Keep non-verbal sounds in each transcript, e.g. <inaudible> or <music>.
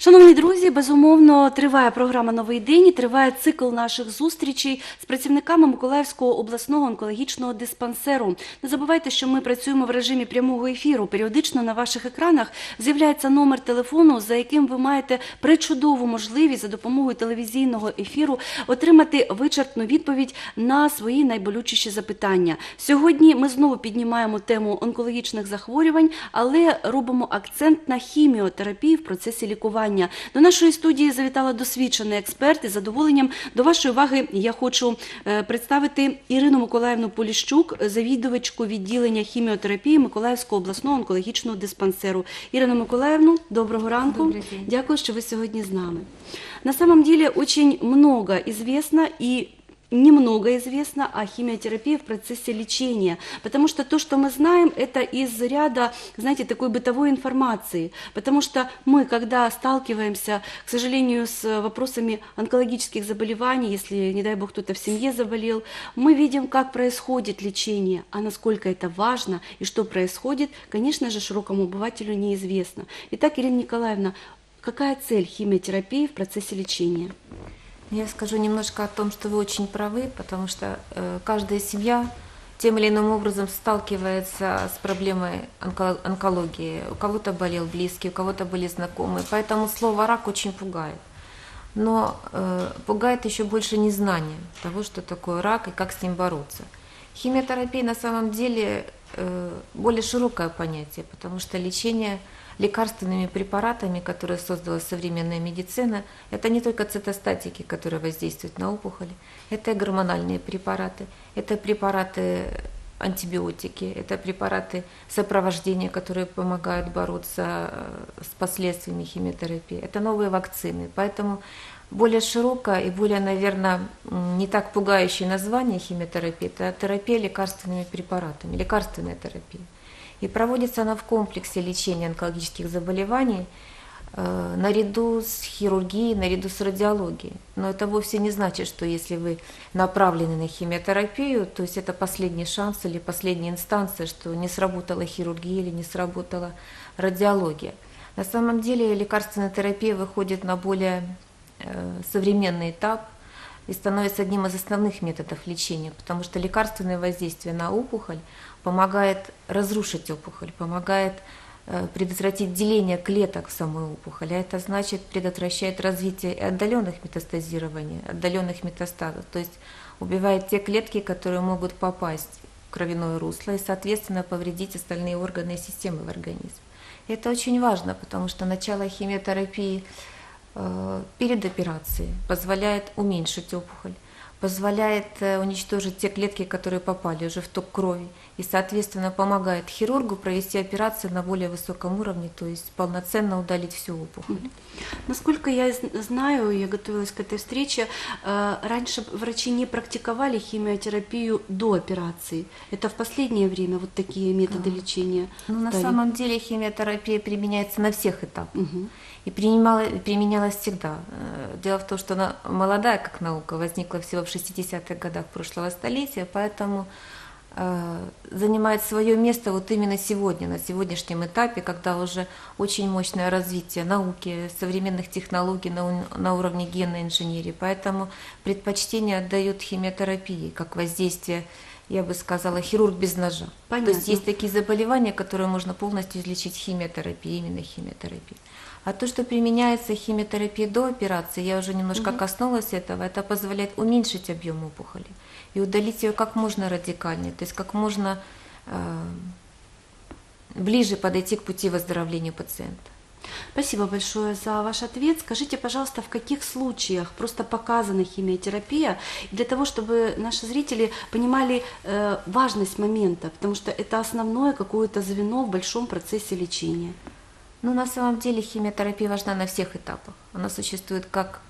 Шановні друзі, безумовно триває програма Новий день і триває цикл наших зустрічей з працівниками Миколаївського обласного онкологічного диспансеру. Не забувайте, що ми працюємо в режимі прямого ефіру. Періодично на ваших екранах з'являється номер телефону, за яким ви маєте причудову можливість за допомогою телевізійного ефіру отримати вичерпну відповідь на свої найболючіші запитання. Сьогодні ми знову піднімаємо тему онкологічних захворювань, але робимо акцент на хіміотерапії в процесі лікування. До нашої студії завітала досвідчена експерт і задоволенням до вашої уваги я хочу е, представити Ірину Миколаївну Поліщук, завідувачку відділення хіміотерапії Миколаївського обласного онкологічного диспансеру. Ірина Миколаївну, доброго ранку. Добрый день. Дякую, що ви сьогодні з нами. На самом деле очень много известно и немного известно о химиотерапии в процессе лечения, потому что то, что мы знаем, это из ряда, знаете, такой бытовой информации, потому что мы, когда сталкиваемся, к сожалению, с вопросами онкологических заболеваний, если, не дай бог, кто-то в семье заболел, мы видим, как происходит лечение, а насколько это важно и что происходит, конечно же, широкому обывателю неизвестно. Итак, Ирина Николаевна, какая цель химиотерапии в процессе лечения? Я скажу немножко о том, что вы очень правы, потому что э, каждая семья тем или иным образом сталкивается с проблемой онко- онкологии. У кого-то болел близкий, у кого-то были знакомые. Поэтому слово рак очень пугает. Но э, пугает еще больше незнание того, что такое рак и как с ним бороться. Химиотерапия на самом деле э, более широкое понятие, потому что лечение лекарственными препаратами, которые создала современная медицина, это не только цитостатики, которые воздействуют на опухоли, это и гормональные препараты, это препараты антибиотики, это препараты сопровождения, которые помогают бороться э, с последствиями химиотерапии, это новые вакцины. Поэтому более широкое и более, наверное, не так пугающее название химиотерапии – это терапия лекарственными препаратами, лекарственная терапия. И проводится она в комплексе лечения онкологических заболеваний э, наряду с хирургией, наряду с радиологией. Но это вовсе не значит, что если вы направлены на химиотерапию, то есть это последний шанс или последняя инстанция, что не сработала хирургия или не сработала радиология. На самом деле лекарственная терапия выходит на более э, современный этап и становится одним из основных методов лечения, потому что лекарственное воздействие на опухоль помогает разрушить опухоль, помогает э, предотвратить деление клеток в самой опухоли, а это значит предотвращает развитие отдаленных метастазирований, отдаленных метастазов, то есть убивает те клетки, которые могут попасть в кровяное русло и, соответственно, повредить остальные органы и системы в организме. Это очень важно, потому что начало химиотерапии э, перед операцией позволяет уменьшить опухоль, позволяет э, уничтожить те клетки, которые попали уже в ток крови, и, соответственно, помогает хирургу провести операцию на более высоком уровне, то есть полноценно удалить всю опухоль. Насколько я знаю, я готовилась к этой встрече, э, раньше врачи не практиковали химиотерапию до операции. Это в последнее время вот такие методы лечения. Ну, на самом деле химиотерапия применяется на всех этапах. Мгм. И применялась всегда. Э, Дело в том, что она молодая как наука, возникла всего в 60-х годах прошлого столетия, поэтому занимает свое место вот именно сегодня, на сегодняшнем этапе, когда уже очень мощное развитие науки, современных технологий на, на уровне генной инженерии. Поэтому предпочтение отдают химиотерапии, как воздействие, я бы сказала, хирург без ножа. То есть Понятно. есть такие заболевания, которые можно полностью излечить химиотерапией, именно химиотерапией. А то, что применяется химиотерапия до операции, я уже немножко коснулась этого, это позволяет уменьшить объем опухоли и удалить ее как можно радикальнее, то есть как можно э, ближе подойти к пути выздоровления пациента. Спасибо большое за ваш ответ. Скажите, пожалуйста, в каких случаях просто показана химиотерапия, для того, чтобы наши зрители понимали э, важность момента, потому что это основное какое-то звено в большом процессе лечения. Ну, на самом деле химиотерапия важна на всех этапах. Она существует как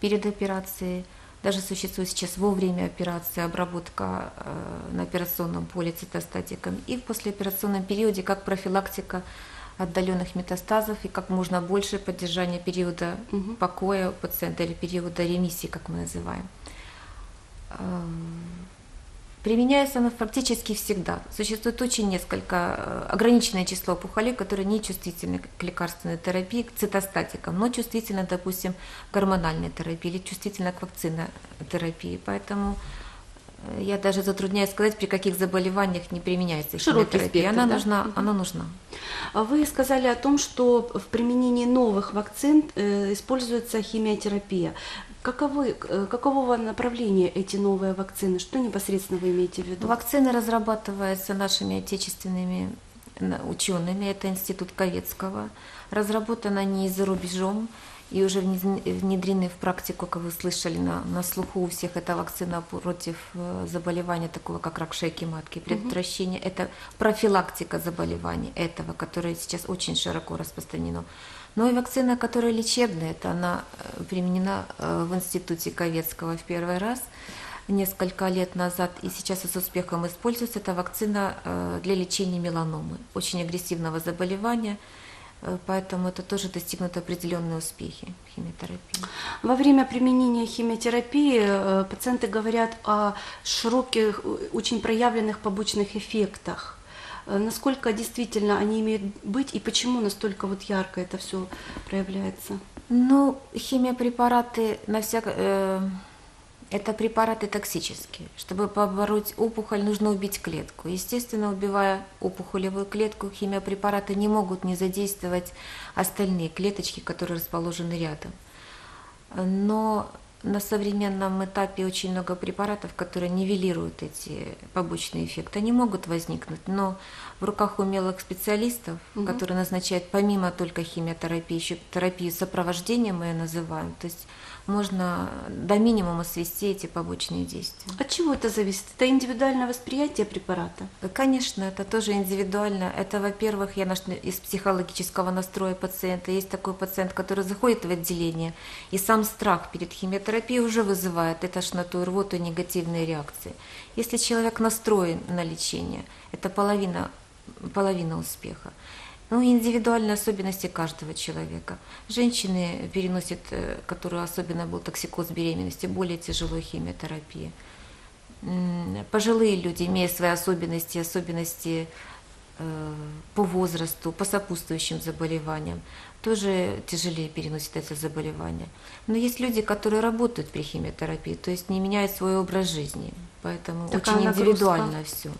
перед операцией, даже существует сейчас во время операции обработка э, на операционном поле цитостатиками и в послеоперационном периоде как профилактика отдаленных метастазов и как можно больше поддержания периода Мгм. покоя у пациента или периода ремиссии, как мы называем. Применяется оно практически всегда. Существует очень несколько, э, ограниченное число опухолей, которые не чувствительны к лекарственной терапии, к цитостатикам, но чувствительны, допустим, к гормональной терапии или чувствительны к вакцинотерапии. Поэтому я даже затрудняюсь сказать, при каких заболеваниях не применяется Широкий спектр, она да? нужна, Мгм. она нужна. А Вы сказали о том, что в применении новых вакцин э, используется химиотерапия. Каковы, э, какового направления эти новые вакцины? Что непосредственно вы имеете в виду? Вакцины разрабатываются нашими отечественными учеными, это Институт Ковецкого. Разработаны они за рубежом, и уже внедрены в практику, как вы слышали, на, на слуху у всех это вакцина против э, заболевания такого, как рак шейки матки, предотвращение, это профилактика заболеваний этого, которое сейчас очень широко распространено. Но и вакцина, которая лечебная, это она э, применена э, в Институте Ковецкого в первый раз несколько лет назад и сейчас с успехом используется. Это вакцина для лечения меланомы, очень агрессивного заболевания, поэтому это тоже достигнут определенные успехи химиотерапии. Во время применения химиотерапии э, пациенты говорят о широких, э, очень проявленных побочных эффектах. Э, Насколько действительно они имеют быть и почему настолько вот ярко это все проявляется? Ну, химиопрепараты на всяк... это препараты токсические. Чтобы побороть опухоль, нужно убить клетку. Естественно, убивая опухолевую клетку, химиопрепараты не могут не задействовать остальные клеточки, которые расположены рядом. Но на современном этапе очень много препаратов, которые нивелируют эти побочные эффекты. Они могут возникнуть, но в руках умелых специалистов, Мгм. которые назначают помимо только химиотерапии, еще терапию сопровождения мы ее называем. То есть можно до минимума свести эти побочные действия. От чего это зависит? Это индивидуальное восприятие препарата? Конечно, это тоже индивидуально. Это, во-первых, я начну из психологического настроя пациента. Есть такой пациент, который заходит в отделение, и сам страх перед химиотерапией уже вызывает и тошноту, и рвоту, и негативные реакции. Если человек настроен на лечение, это половина, половина успеха. Ну индивидуальные особенности каждого человека. Женщины переносят, э, которые особенно был токсикоз беременности, более тяжелой химиотерапии. М, Пожилые люди, имея свои особенности, особенности э, по возрасту, по сопутствующим заболеваниям, тоже тяжелее переносят это заболевание. Но есть люди, которые работают при химиотерапии, то есть не меняют свой образ жизни. Поэтому Такая очень нагрузка. индивидуально все.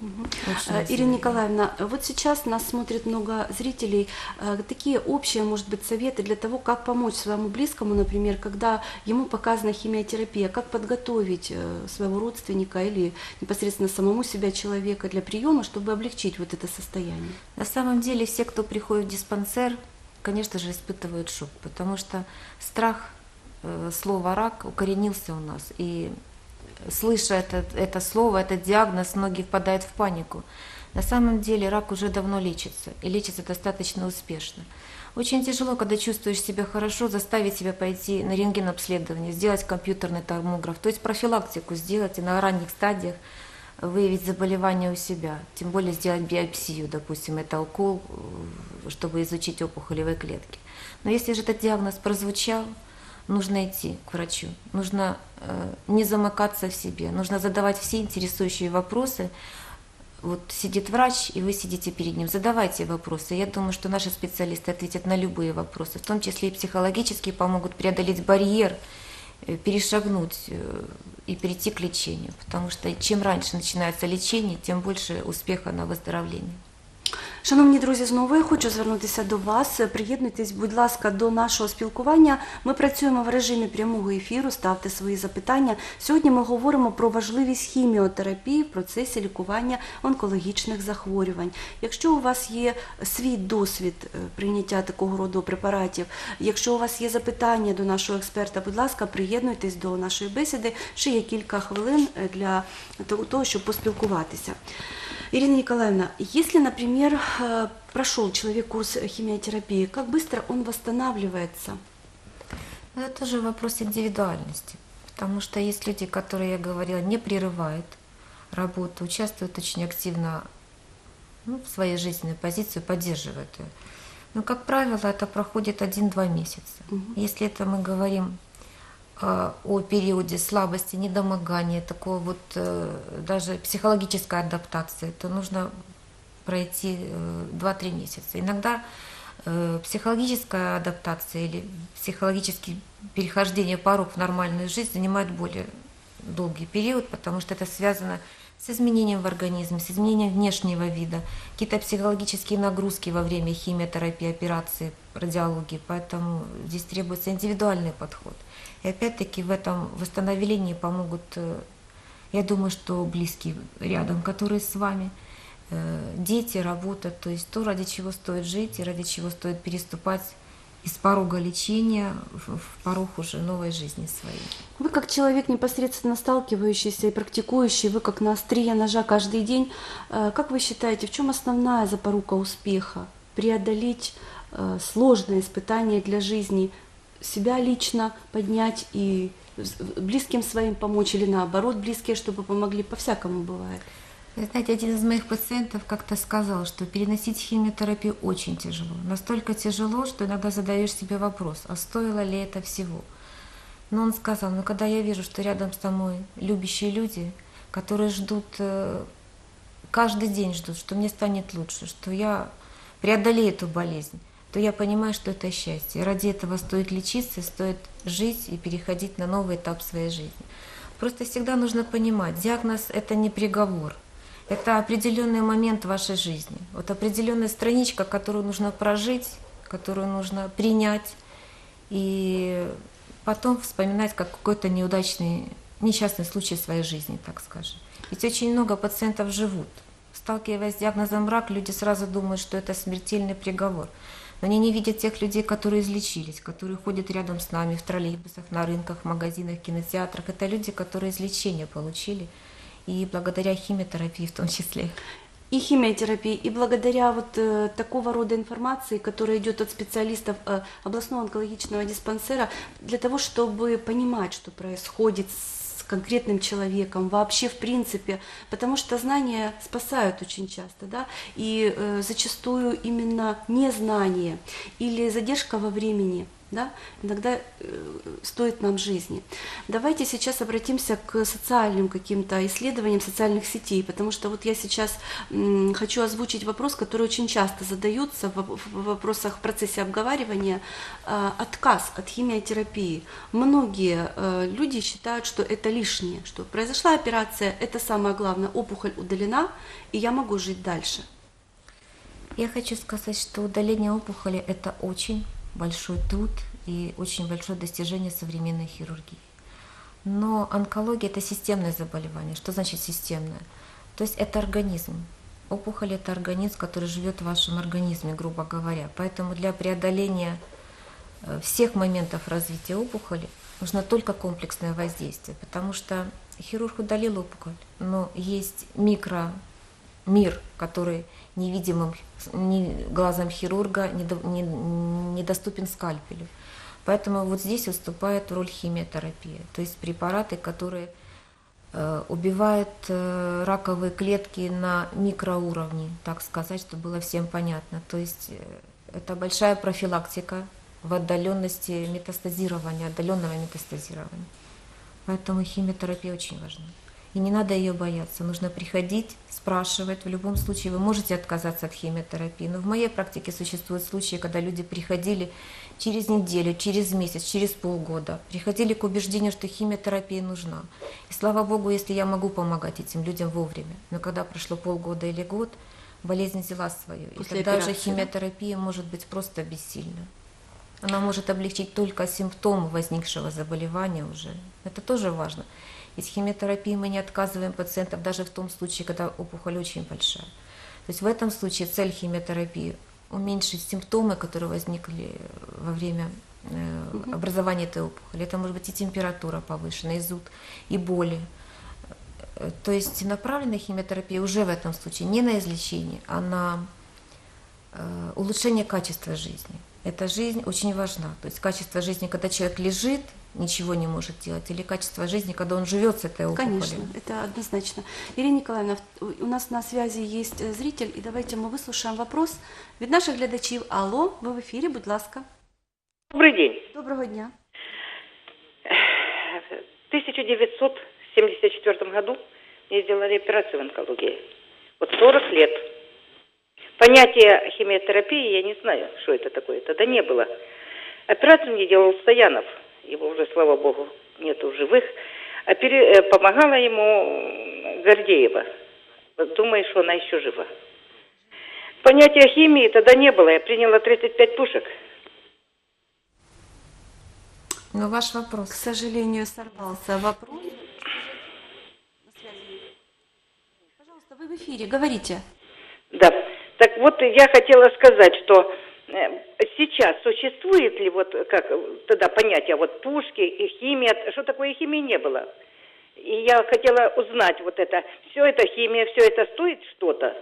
Э, Ирина Николаевна, вот сейчас нас смотрит много зрителей. Э, Такие общие, может быть, советы для того, как помочь своему близкому, например, когда ему показана химиотерапия, как подготовить э, своего родственника или непосредственно самому себя человека для приема, чтобы облегчить вот это состояние. На самом деле все, кто приходит в диспансер, конечно же, испытывают шок, потому что страх слова рак укоренился у нас. И слыша это, это слово, этот диагноз, многие впадают в панику. На самом деле рак уже давно лечится, и лечится достаточно успешно. Очень тяжело, когда чувствуешь себя хорошо, заставить себя пойти на рентген-обследование, сделать компьютерный томограф, то есть профилактику сделать и на ранних стадиях выявить заболевание у себя, тем более сделать биопсию, допустим, это укол, э, чтобы изучить опухолевые клетки. Но если же этот диагноз прозвучал, нужно идти к врачу, нужно э, не замыкаться в себе, нужно задавать все интересующие вопросы. Вот сидит врач, и вы сидите перед ним, задавайте вопросы. Я думаю, что наши специалисты ответят на любые вопросы, в том числе и психологические, помогут преодолеть барьер, э, перешагнуть э, и перейти к лечению. Потому что чем раньше начинается лечение, тем больше успеха на выздоровление. Шановні друзі, знову я хочу звернутися до вас. Приєднуйтесь, будь ласка, до нашого спілкування. Ми працюємо в режимі прямого ефіру. Ставте свої запитання. Сьогодні ми говоримо про важливість хіміотерапії в процесі лікування онкологічних захворювань. Якщо у вас є свій досвід е, прийняття такого роду препаратів, якщо у вас є запитання до нашого експерта, будь ласка, приєднуйтесь до нашої бесіди. Ще є кілька хвилин е, для того, щоб поспілкуватися. Ирина Николаевна, если, например, э, прошел человек курс химиотерапии, как быстро он восстанавливается? Но это тоже вопрос индивидуальности. Потому что есть люди, которые, я говорила, не прерывают работу, участвуют очень активно ну, в своей жизненной позиции, поддерживают ее. Но, как правило, это проходит 1-2 месяца. Мгм. Если это мы говорим о периоде слабости, недомогания, такого вот э, даже психологической адаптации, то нужно пройти э, 2-3 месяца. Иногда э, психологическая адаптация или психологическое перехождение порог в нормальную жизнь занимает более долгий период, потому что это связано с изменением в организме, с изменением внешнего вида, какие-то психологические нагрузки во время химиотерапии, операции, радиологии, поэтому здесь требуется индивидуальный подход. И опять-таки в этом восстановлении помогут, э, я думаю, что близкие рядом, которые с вами, э, дети, работа, то есть то, ради чего стоит жить и ради чего стоит переступать из порога лечения в порог уже новой жизни своей. Вы как человек, непосредственно сталкивающийся и практикующий, вы как на острие ножа каждый день, э, как вы считаете, в чем основная запорука успеха? Преодолеть э, сложное испытание для жизни, себя лично поднять и близким своим помочь, или наоборот, близкие, чтобы помогли, по-всякому бывает. Вы знаете, один из моих пациентов как-то сказал, что переносить химиотерапию очень тяжело. Настолько тяжело, что иногда задаешь себе вопрос, а стоило ли это всего? Но он сказал, ну когда я вижу, что рядом со мной любящие люди, которые ждут, э, каждый день ждут, что мне станет лучше, что я преодолею эту болезнь, то я понимаю, что это счастье. Ради этого стоит лечиться, стоит жить и переходить на новый этап своей жизни. Просто всегда нужно понимать, диагноз – это не приговор, это определенный момент вашей жизни, вот определенная страничка, которую нужно прожить, которую нужно принять, и потом вспоминать как какой-то неудачный, несчастный случай в своей жизни, так скажем. Ведь очень много пациентов живут. Сталкиваясь с диагнозом рак, люди сразу думают, что это смертельный приговор. Но они не видят тех людей, которые излечились, которые ходят рядом с нами в троллейбусах, на рынках, магазинах, кинотеатрах. Это люди, которые излечение получили, и благодаря химиотерапии в том числе. И химиотерапии, и благодаря вот э, такого рода информации, которая идет от специалистов э, областного онкологичного диспансера, для того, чтобы понимать, что происходит с конкретным человеком, вообще в принципе, потому что знания спасают очень часто, да, и э, зачастую именно незнание или задержка во времени – да, иногда э, стоит нам жизни. Давайте сейчас обратимся к социальным каким-то исследованиям социальных сетей, потому что вот я сейчас хочу озвучить вопрос, который очень часто задаются в, в вопросах в процессе обговаривания, э, отказ от химиотерапии. Многие э, люди считают, что это лишнее, что произошла операция, это самое главное, опухоль удалена, и я могу жить дальше. Я хочу сказать, что удаление опухоли – это очень большой труд и очень большое достижение современной хирургии. Но онкология – это системное заболевание. Что значит системное? То есть это организм. Опухоль – это организм, который живет в вашем организме, грубо говоря. Поэтому для преодоления э, всех моментов развития опухоли нужно только комплексное воздействие, потому что хирург удалил опухоль, но есть микро мир, который невидимым ни глазом хирурга недо- не- недоступен скальпелю. Поэтому вот здесь выступает роль химиотерапия, то есть препараты, которые э, убивают э, раковые клетки на микроуровне, так сказать, чтобы было всем понятно. То есть э, это большая профилактика в отдаленности метастазирования, отдаленного метастазирования. Поэтому химиотерапия очень важна. И не надо ее бояться. Нужно приходить, спрашивать. В любом случае вы можете отказаться от химиотерапии. Но в моей практике существуют случаи, когда люди приходили через неделю, через месяц, через полгода. Приходили к убеждению, что химиотерапия нужна. И слава богу, если я могу помогать этим людям вовремя. Но когда прошло полгода или год, болезнь взяла свое. И После тогда уже операции, да? химиотерапия может быть просто бессильна. Она может облегчить только симптомы возникшего заболевания уже. Это тоже важно. Из химиотерапии мы не отказываем пациентам даже в том случае, когда опухоль очень большая. То есть в этом случае цель химиотерапии – уменьшить симптомы, которые возникли во время э, образования этой опухоли. Это может быть и температура повышенная, и зуд, и боли. Э, То есть направленная химиотерапия уже в этом случае не на излечение, а на э, улучшение качества жизни. Эта жизнь очень важна. То есть качество жизни, когда человек лежит, ничего не может делать, или качество жизни, когда он живет с этой опухолью. Конечно, это однозначно. Ирина Николаевна, в- у нас на связи есть е, зритель, і давайте ми вислухаємо вопрос від наших глядачів. Алло, ви в ефірі, будь ласка. Добрый день. Доброго дня. В 1974 году мне сделали операцию в онкологии. Вот 40 лет. Понятие химиотерапии я не знаю, что это такое. Тогда не было. Операцию мне делал Стоянов. его уже, слава богу, нету в живых. А пере- э, помогала ему Гордеева. Думаю, что она еще жива. Понятия химии тогда не было. Я приняла 35 пушек. Но ваш К вопрос. сожалению, сорвался вопрос. Пожалуйста, вы в эфире, говорите. Да. Так вот, я хотела сказать, что сейчас существует ли вот как э, тогда понятие вот пушки и химия, что такое химии не было. И я хотела узнать вот это, все это химия, все это стоит что-то.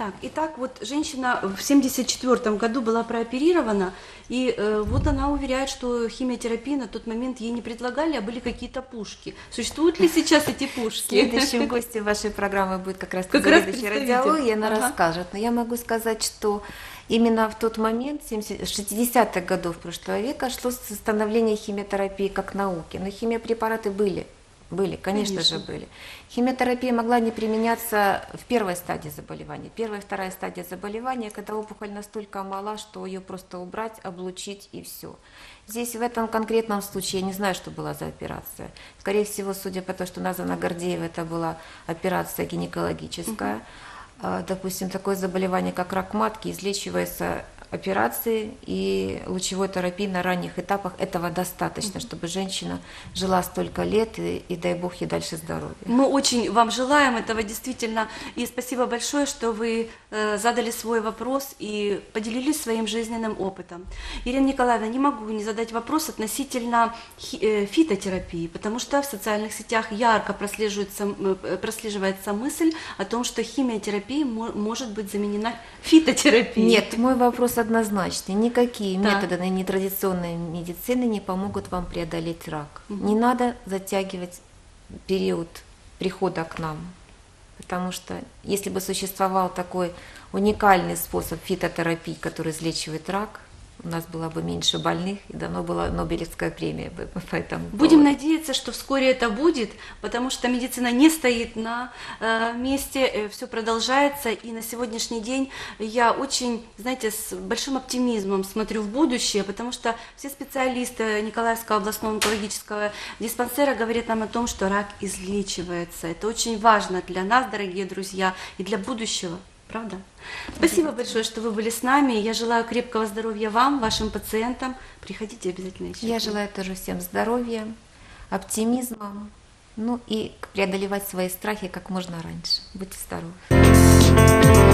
Так, итак, вот женщина в 74 году была прооперирована, и э, вот она уверяет, что химиотерапии на тот момент ей не предлагали, а были какие-то пушки. Существуют ли сейчас эти пушки? Следующим <laughs> гостем вашей программы будет как раз Как раз радиологии, она Ага. расскажет. Но я могу сказать, что именно в тот момент, 70 60-х годов прошлого века, шло становление химиотерапии как науки. Но химиопрепараты были, были, конечно, Конечно. же были. Химиотерапия могла не применяться в первой стадии заболевания. Первая и вторая стадия заболевания, когда опухоль настолько мала, что ее просто убрать, облучить и все. Здесь в этом конкретном случае я не знаю, что была за операция. Скорее всего, судя по тому, что названа Гордеева, это была операция гинекологическая. А, Допустим, такое заболевание, как рак матки, излечивается операцией и лучевой терапией на ранних этапах. Этого достаточно, чтобы женщина жила столько лет и, и дай бог ей дальше здоровья. Мы очень вам желаем этого действительно. И спасибо большое, что вы э, задали свой вопрос и поделились своим жизненным опытом. Ирина Николаевна, не могу не задать вопрос относительно хи- э, фитотерапии, потому что в социальных сетях ярко прослеживается, э, прослеживается мысль о том, что химиотерапия мо- может быть заменена фитотерапией. Нет, мой вопрос однозначный. Никакие Так. методы нетрадиционной медицины не помогут вам преодолеть рак. Не надо затягивать период прихода к нам. Потому что если бы существовал такой уникальный способ фитотерапии, который излечивает рак, у нас было бы меньше больных, и давно была Нобелевская премия бы <laughs> по этому Будем поводу. надеяться, что вскоре это будет, потому что медицина не стоит на э, месте, все продолжается, и на сегодняшний день я очень, знаете, с большим оптимизмом смотрю в будущее, потому что все специалисты Николаевского областного онкологического диспансера говорят нам о том, что рак излечивается. Это очень важно для нас, дорогие друзья, и для будущего. Правда? Спасибо большое, что вы были с нами. Я желаю крепкого здоровья вам, вашим пациентам. Приходите обязательно еще. Я желаю тоже всем здоровья, оптимизма, ну и преодолевать свои страхи как можно раньше. Будьте здоровы.